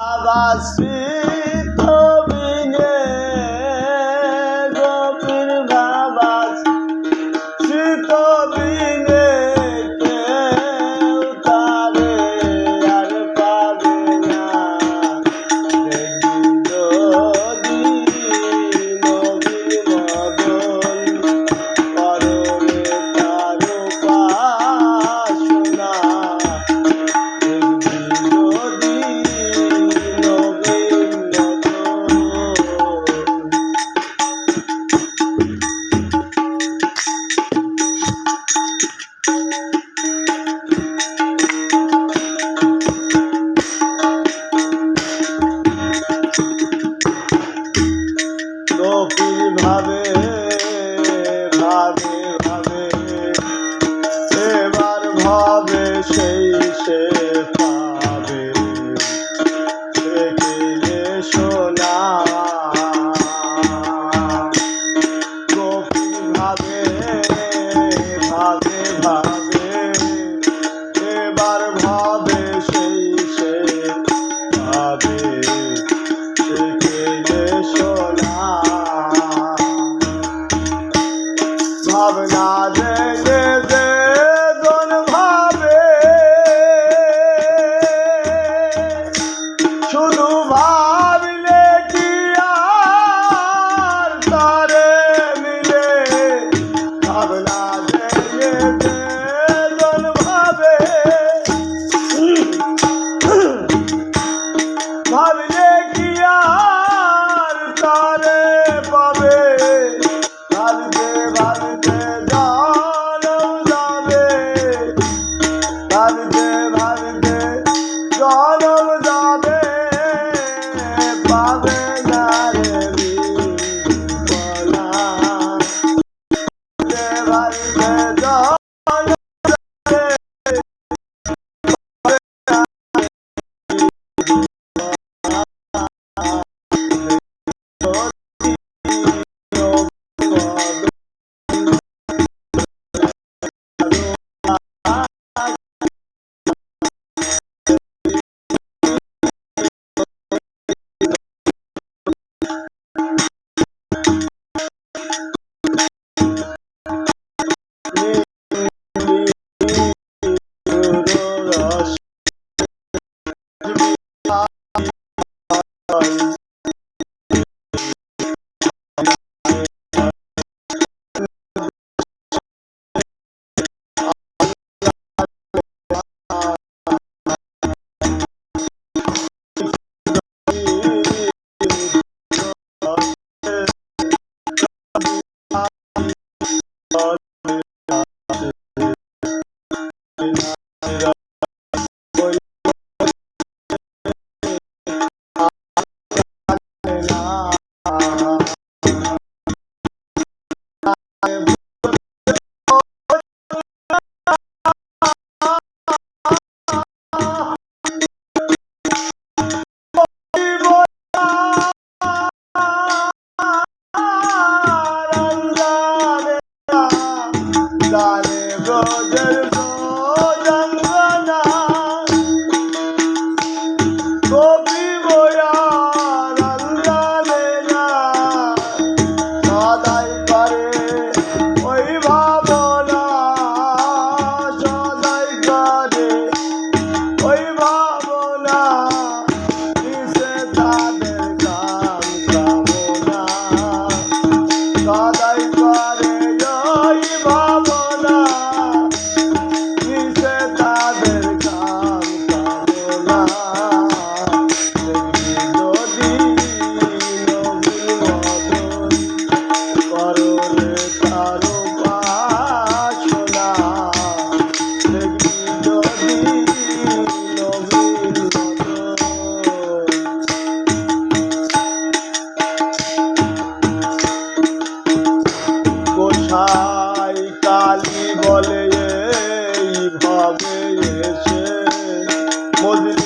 Abasi ভাবে ভাবে এবার ভাবে সেই সে ভারতে ভারতে জনম যাবে পাবে না রে বিপলা। ভারতে জনম God. Oh.